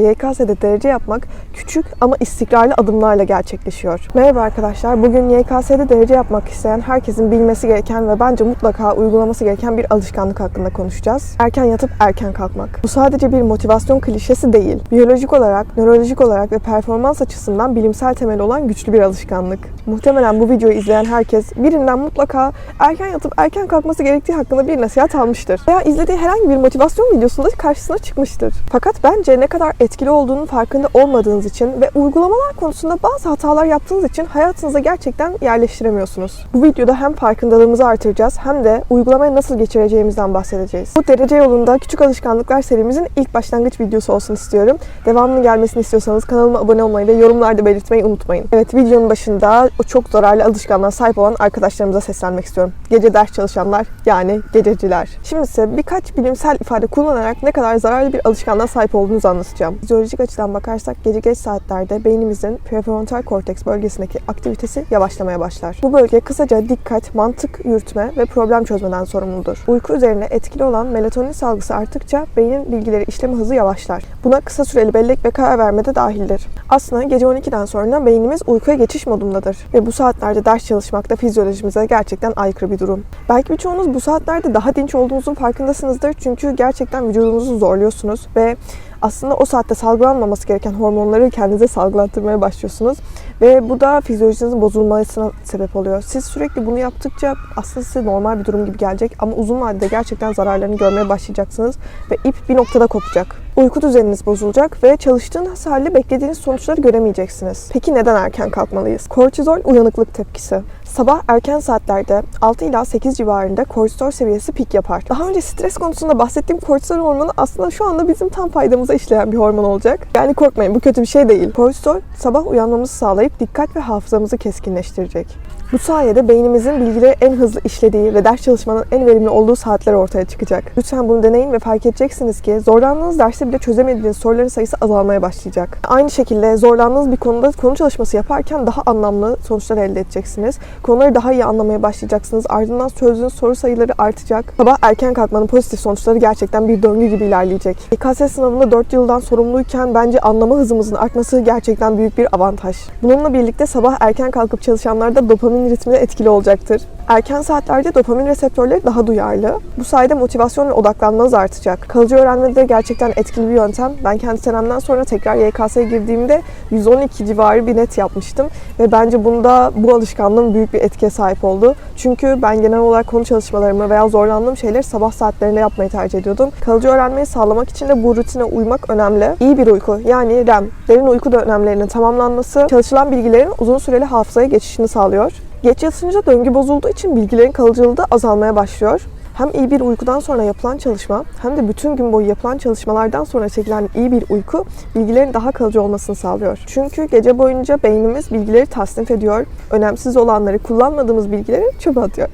YKS'de derece yapmak küçük ama istikrarlı adımlarla gerçekleşiyor. Merhaba arkadaşlar. Bugün YKS'de derece yapmak isteyen herkesin bilmesi gereken ve bence mutlaka uygulaması gereken bir alışkanlık hakkında konuşacağız. Erken yatıp erken kalkmak. Bu sadece bir motivasyon klişesi değil. Biyolojik olarak, nörolojik olarak ve performans açısından bilimsel temeli olan güçlü bir alışkanlık. Muhtemelen bu videoyu izleyen herkes birinden mutlaka erken yatıp erken kalkması gerektiği hakkında bir nasihat almıştır. Veya izlediği herhangi bir motivasyon videosunda karşısına çıkmıştır. Fakat bence ne kadar etkili olduğunun farkında olmadığınız için ve uygulamalar konusunda bazı hatalar yaptığınız için hayatınıza gerçekten yerleştiremiyorsunuz. Bu videoda hem farkındalığımızı artıracağız hem de uygulamaya nasıl geçireceğimizden bahsedeceğiz. Bu derece yolunda küçük alışkanlıklar serimizin ilk başlangıç videosu olsun istiyorum. Devamının gelmesini istiyorsanız kanalıma abone olmayı ve yorumlarda belirtmeyi unutmayın. Evet videonun başında o çok zararlı alışkanlığa sahip olan arkadaşlarımıza seslenmek istiyorum. Gece ders çalışanlar yani gececiler. Şimdi size birkaç bilimsel ifade kullanarak ne kadar zararlı bir alışkanlığa sahip olduğunuzu anlatacağım. Fizyolojik açıdan bakarsak gece geç saatlerde beynimizin prefrontal korteks bölgesindeki aktivitesi yavaşlamaya başlar. Bu bölge kısaca dikkat, mantık yürütme ve problem çözmeden sorumludur. Uyku üzerine etkili olan melatonin salgısı arttıkça beynin bilgileri işleme hızı yavaşlar. Buna kısa süreli bellek ve karar verme de dahildir. Aslında gece 12'den sonra beynimiz uykuya geçiş modundadır ve bu saatlerde ders çalışmak da fizyolojimize gerçekten aykırı bir durum. Belki birçoğunuz bu saatlerde daha dinç olduğunuzun farkındasınızdır çünkü gerçekten vücudunuzu zorluyorsunuz ve aslında o saatte salgılanmaması gereken hormonları kendinize salgılattırmaya başlıyorsunuz. Ve bu da fizyolojinizin bozulmasına sebep oluyor. Siz sürekli bunu yaptıkça aslında size normal bir durum gibi gelecek ama uzun vadede gerçekten zararlarını görmeye başlayacaksınız ve ip bir noktada kopacak. Uyku düzeniniz bozulacak ve çalıştığınız halde beklediğiniz sonuçları göremeyeceksiniz. Peki neden erken kalkmalıyız? Kortizol uyanıklık tepkisi. Sabah erken saatlerde 6 ila 8 civarında kortizol seviyesi pik yapar. Daha önce stres konusunda bahsettiğim kortizol hormonu aslında şu anda bizim tam faydamıza işleyen bir hormon olacak. Yani korkmayın bu kötü bir şey değil. Kortizol sabah uyanmamızı sağlayıp dikkat ve hafızamızı keskinleştirecek. Bu sayede beynimizin bilgileri en hızlı işlediği ve ders çalışmanın en verimli olduğu saatler ortaya çıkacak. Lütfen bunu deneyin ve fark edeceksiniz ki zorlandığınız derste bile çözemediğiniz soruların sayısı azalmaya başlayacak. Aynı şekilde zorlandığınız bir konuda konu çalışması yaparken daha anlamlı sonuçlar elde edeceksiniz. Konuları daha iyi anlamaya başlayacaksınız. Ardından çözdüğünüz soru sayıları artacak. Sabah erken kalkmanın pozitif sonuçları gerçekten bir döngü gibi ilerleyecek. YKS sınavında 4 yıldan sorumluyken bence anlama hızımızın artması gerçekten büyük bir avantaj. Bununla birlikte sabah erken kalkıp çalışanlarda dopamin ritmi de etkili olacaktır. Erken saatlerde dopamin reseptörleri daha duyarlı. Bu sayede motivasyon ve odaklanmanız artacak. Kalıcı öğrenmede gerçekten etkili bir yöntem. Ben kendi senemden sonra tekrar YKS'ye girdiğimde 112 civarı bir net yapmıştım. Ve bence bunda bu alışkanlığım büyük bir etkiye sahip oldu. Çünkü ben genel olarak konu çalışmalarımı veya zorlandığım şeyleri sabah saatlerinde yapmayı tercih ediyordum. Kalıcı öğrenmeyi sağlamak için de bu rutine uymak önemli. İyi bir uyku yani REM, derin uyku dönemlerinin tamamlanması çalışılan bilgilerin uzun süreli hafızaya geçişini sağlıyor. Geç yatınca döngü bozulduğu için bilgilerin kalıcılığı da azalmaya başlıyor. Hem iyi bir uykudan sonra yapılan çalışma hem de bütün gün boyu yapılan çalışmalardan sonra çekilen iyi bir uyku bilgilerin daha kalıcı olmasını sağlıyor. Çünkü gece boyunca beynimiz bilgileri tasnif ediyor, önemsiz olanları, kullanmadığımız bilgileri çöpe atıyor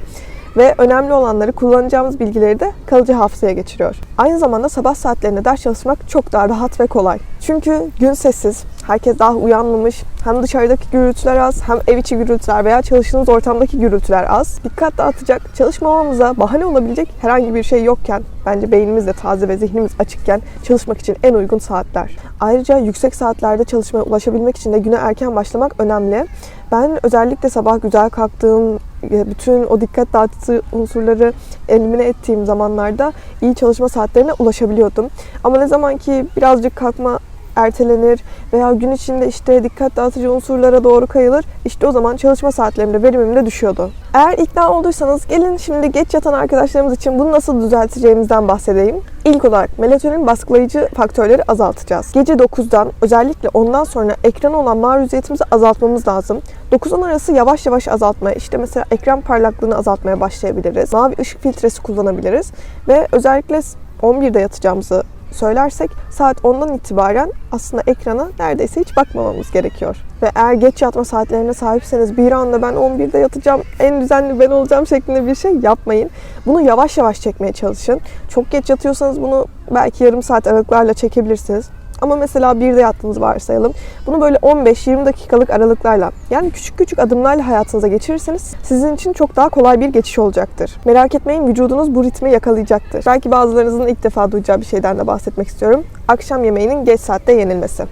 ve önemli olanları kullanacağımız bilgileri de kalıcı hafızaya geçiriyor. Aynı zamanda sabah saatlerinde ders çalışmak çok daha rahat ve kolay. Çünkü gün sessiz, herkes daha uyanmamış, hem dışarıdaki gürültüler az, hem ev içi gürültüler veya çalıştığınız ortamdaki gürültüler az. Dikkat dağıtacak, çalışmamamıza bahane olabilecek herhangi bir şey yokken, bence beynimiz de taze ve zihnimiz açıkken çalışmak için en uygun saatler. Ayrıca yüksek saatlerde çalışmaya ulaşabilmek için de güne erken başlamak önemli. Ben özellikle sabah güzel kalktığım, bütün o dikkat dağıtıcı unsurları elimine ettiğim zamanlarda iyi çalışma saatlerine ulaşabiliyordum. Ama ne zaman ki birazcık kalkma ertelenir veya gün içinde işte dikkat dağıtıcı unsurlara doğru kayılır. İşte o zaman çalışma saatlerimde verimim de düşüyordu. Eğer ikna olduysanız gelin şimdi geç yatan arkadaşlarımız için bunu nasıl düzelteceğimizden bahsedeyim. İlk olarak melatonin baskılayıcı faktörleri azaltacağız. Gece 9'dan özellikle ondan sonra ekrana olan maruziyetimizi azaltmamız lazım. 9-10 arası yavaş yavaş azaltmaya, işte mesela ekran parlaklığını azaltmaya başlayabiliriz. Mavi ışık filtresi kullanabiliriz ve özellikle 11'de yatacağımızı söylersek saat 10'dan itibaren aslında ekrana neredeyse hiç bakmamamız gerekiyor. Ve eğer geç yatma saatlerine sahipseniz bir anda ben 11'de yatacağım, en düzenli ben olacağım şeklinde bir şey yapmayın. Bunu yavaş yavaş çekmeye çalışın. Çok geç yatıyorsanız bunu belki yarım saat aralıklarla çekebilirsiniz. Ama mesela 1'de yattığınızı varsayalım. Bunu böyle 15-20 dakikalık aralıklarla yani küçük küçük adımlarla hayatınıza geçirirseniz sizin için çok daha kolay bir geçiş olacaktır. Merak etmeyin vücudunuz bu ritmi yakalayacaktır. Belki bazılarınızın ilk defa duyacağı bir şeyden de bahsetmek istiyorum. Akşam yemeğinin geç saatte yenilmesi.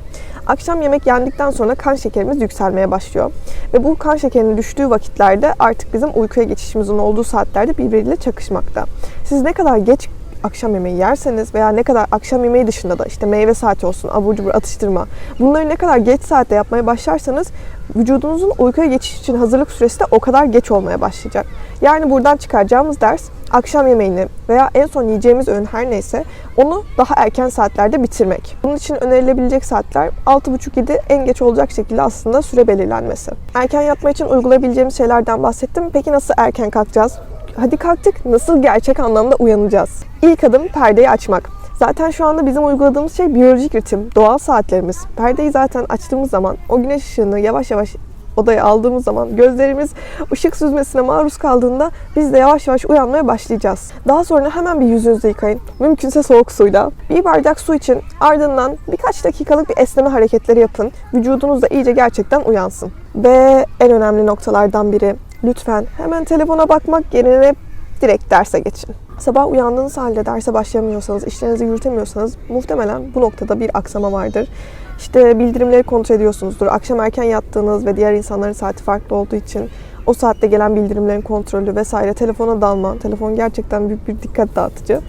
Akşam yemek yendikten sonra kan şekerimiz yükselmeye başlıyor. Ve bu kan şekerinin düştüğü vakitlerde artık bizim uykuya geçişimizin olduğu saatlerde birbiriyle çakışmakta. Siz ne kadar geç akşam yemeği yerseniz veya ne kadar akşam yemeği dışında da işte meyve saati olsun, abur cubur atıştırma bunları ne kadar geç saatte yapmaya başlarsanız vücudunuzun uykuya geçiş için hazırlık süresi de o kadar geç olmaya başlayacak. Yani buradan çıkaracağımız ders akşam yemeğini veya en son yiyeceğimiz öğün her neyse onu daha erken saatlerde bitirmek. Bunun için önerilebilecek saatler 6.30-7 en geç olacak şekilde aslında süre belirlenmesi. Erken yatma için uygulayabileceğimiz şeylerden bahsettim. Peki nasıl erken kalkacağız? Hadi kalktık. Nasıl gerçek anlamda uyanacağız? İlk adım perdeyi açmak. Zaten şu anda bizim uyguladığımız şey biyolojik ritim, doğal saatlerimiz. Perdeyi zaten açtığımız zaman o güneş ışığını yavaş yavaş odaya aldığımız zaman gözlerimiz ışık süzmesine maruz kaldığında biz de yavaş yavaş uyanmaya başlayacağız. Daha sonra hemen bir yüzünüzü yıkayın. Mümkünse soğuk suyla. Bir bardak su için ardından birkaç dakikalık bir esneme hareketleri yapın. Vücudunuz da iyice gerçekten uyansın. Ve en önemli noktalardan biri lütfen hemen telefona bakmak yerine direkt derse geçin. Sabah uyandığınız halde derse başlayamıyorsanız, işlerinizi yürütemiyorsanız muhtemelen bu noktada bir aksama vardır. İşte bildirimleri kontrol ediyorsunuzdur. Akşam erken yattığınız ve diğer insanların saati farklı olduğu için o saatte gelen bildirimlerin kontrolü vesaire telefona dalma. Telefon gerçekten büyük bir dikkat dağıtıcı.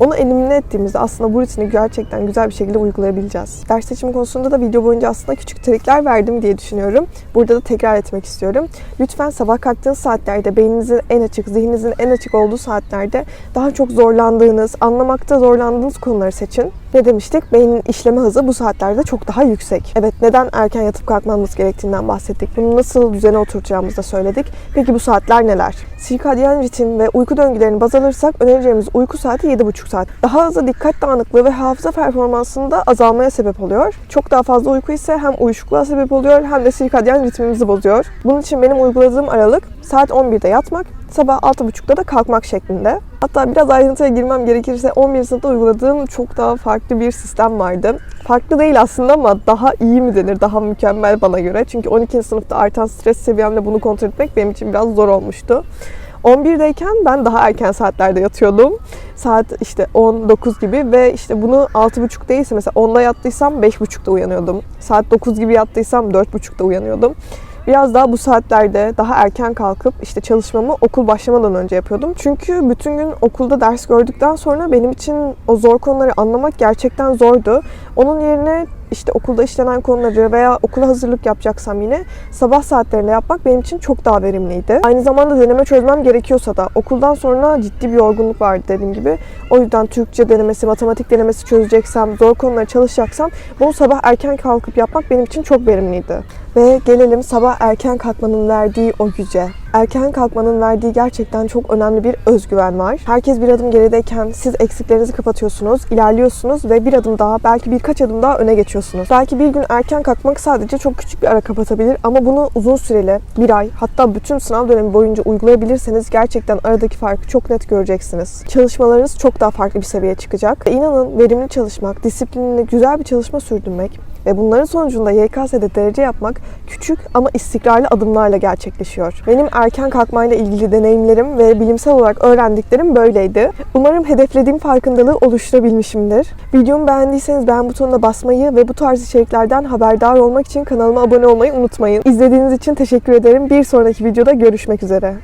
Onu elimine ettiğimizde aslında bu rutini gerçekten güzel bir şekilde uygulayabileceğiz. Ders seçimi konusunda da video boyunca aslında küçük trikler verdim diye düşünüyorum. Burada da tekrar etmek istiyorum. Lütfen sabah kalktığınız saatlerde beyninizin en açık, zihninizin en açık olduğu saatlerde daha çok zorlandığınız, anlamakta zorlandığınız konuları seçin. Ne demiştik? Beynin işleme hızı bu saatlerde çok daha yüksek. Evet neden erken yatıp kalkmamız gerektiğinden bahsettik. Bunu nasıl düzene oturacağımızı da söyledik. Peki bu saatler neler? Sirkadyen ritim ve uyku döngülerini baz alırsak önereceğimiz uyku saati 7,5 saat. Daha hızlı dikkat dağınıklığı ve hafıza performansında azalmaya sebep oluyor. Çok daha fazla uyku ise hem uyuşukluğa sebep oluyor hem de sirkadyen ritmimizi bozuyor. Bunun için benim uyguladığım aralık saat 11'de yatmak, sabah 6.30'da da kalkmak şeklinde. Hatta biraz ayrıntıya girmem gerekirse 11 sınıfta uyguladığım çok daha farklı bir sistem vardı. Farklı değil aslında ama daha iyi mi denir, daha mükemmel bana göre. Çünkü 12. sınıfta artan stres seviyemle bunu kontrol etmek benim için biraz zor olmuştu. 11'deyken ben daha erken saatlerde yatıyordum. Saat işte 10-9 gibi ve işte bunu 6.30 değilse mesela 10'da yattıysam 5.30'da uyanıyordum. Saat 9 gibi yattıysam 4.30'da uyanıyordum. Biraz daha bu saatlerde daha erken kalkıp işte çalışmamı okul başlamadan önce yapıyordum. Çünkü bütün gün okulda ders gördükten sonra benim için o zor konuları anlamak gerçekten zordu. Onun yerine işte okulda işlenen konuları veya okula hazırlık yapacaksam yine sabah saatlerinde yapmak benim için çok daha verimliydi. Aynı zamanda deneme çözmem gerekiyorsa da okuldan sonra ciddi bir yorgunluk vardı dediğim gibi. O yüzden Türkçe denemesi, matematik denemesi çözeceksem, zor konuları çalışacaksam bunu sabah erken kalkıp yapmak benim için çok verimliydi. Ve gelelim sabah erken kalkmanın verdiği o güce. Erken kalkmanın verdiği gerçekten çok önemli bir özgüven var. Herkes bir adım gerideyken siz eksiklerinizi kapatıyorsunuz, ilerliyorsunuz ve bir adım daha, belki birkaç adım daha öne geçiyorsunuz. Belki bir gün erken kalkmak sadece çok küçük bir ara kapatabilir ama bunu uzun süreli, bir ay hatta bütün sınav dönemi boyunca uygulayabilirseniz gerçekten aradaki farkı çok net göreceksiniz. Çalışmalarınız çok daha farklı bir seviyeye çıkacak. Ve inanın verimli çalışmak, disiplinli, güzel bir çalışma sürdürmek ve bunların sonucunda YKS'de derece yapmak küçük ama istikrarlı adımlarla gerçekleşiyor. Benim erken kalkmayla ilgili deneyimlerim ve bilimsel olarak öğrendiklerim böyleydi. Umarım hedeflediğim farkındalığı oluşturabilmişimdir. Videomu beğendiyseniz beğen butonuna basmayı ve bu tarz içeriklerden haberdar olmak için kanalıma abone olmayı unutmayın. İzlediğiniz için teşekkür ederim. Bir sonraki videoda görüşmek üzere.